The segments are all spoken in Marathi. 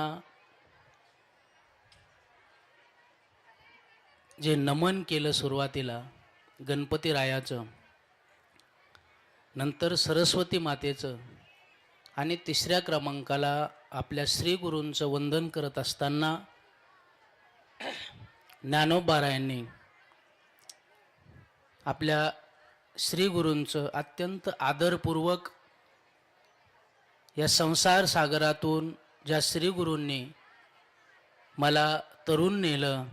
त्यांना जे नमन केलं सुरुवातीला गणपती रायाचं नंतर सरस्वती मातेचं आणि तिसऱ्या क्रमांकाला आपल्या श्रीगुरूंचं वंदन करत असताना ज्ञानोबारायांनी आपल्या श्रीगुरूंचं अत्यंत आदरपूर्वक या संसार सागरातून ज्या श्रीगुरूंनी मला तरुण नेलं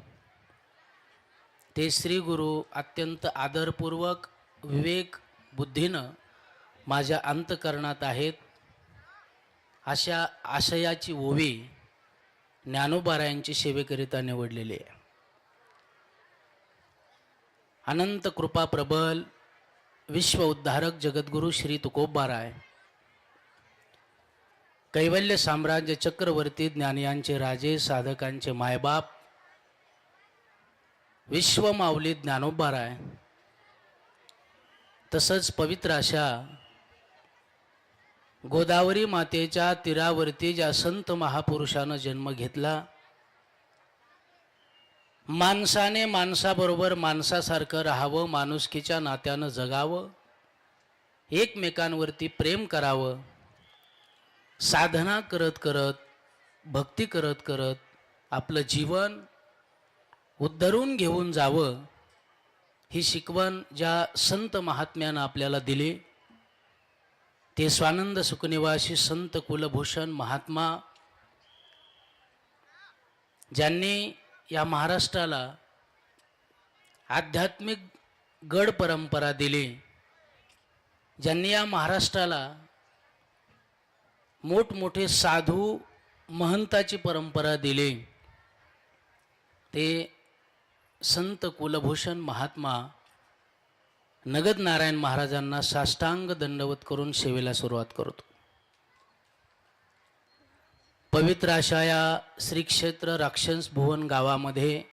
ते श्रीगुरू अत्यंत आदरपूर्वक विवेक बुद्धीनं माझ्या अंतकरणात आहेत. अशा आशयाची ओवी ज्ञानोबारायांची सेवेकरिता निवडलेली आहे. अनंत कृपा प्रबल विश्व उद्धारक जगद्गुरु श्री तुकोबाराय कैवल्य साम्राज्य चक्रवर्ती ज्ञानियांचे राजे साधकांचे मायबाप विश्वमाऊली ज्ञानोबाराय तसंच पवित्र अशा गोदावरी मातेच्या तीरावरती ज्या संत महापुरुषानं जन्म घेतला माणसाने माणसाबरोबर माणसासारखं राहावं माणुसकीच्या नात्यानं जगावं एकमेकांवरती प्रेम करावं साधना करत करत भक्ती करत करत आपलं जीवन उद्धरून घेऊन जावं ही शिकवण ज्या संत महात्म्यानं आपल्याला दिली ते स्वानंद सुखनिवासी संत कुलभूषण महात्मा ज्यांनी या महाराष्ट्राला आध्यात्मिक गड परंपरा दिली ज्यांनी या महाराष्ट्राला मोठमोठे साधू महंताची परंपरा दिली. ते संत कुलभूषण महात्मा नगद नारायण महाराजांना साष्टांग दंडवत करून सेवेला सुरुवात करतो. पवित्र अशा या श्रीक्षेत्र राक्षस भुवन गावामध्ये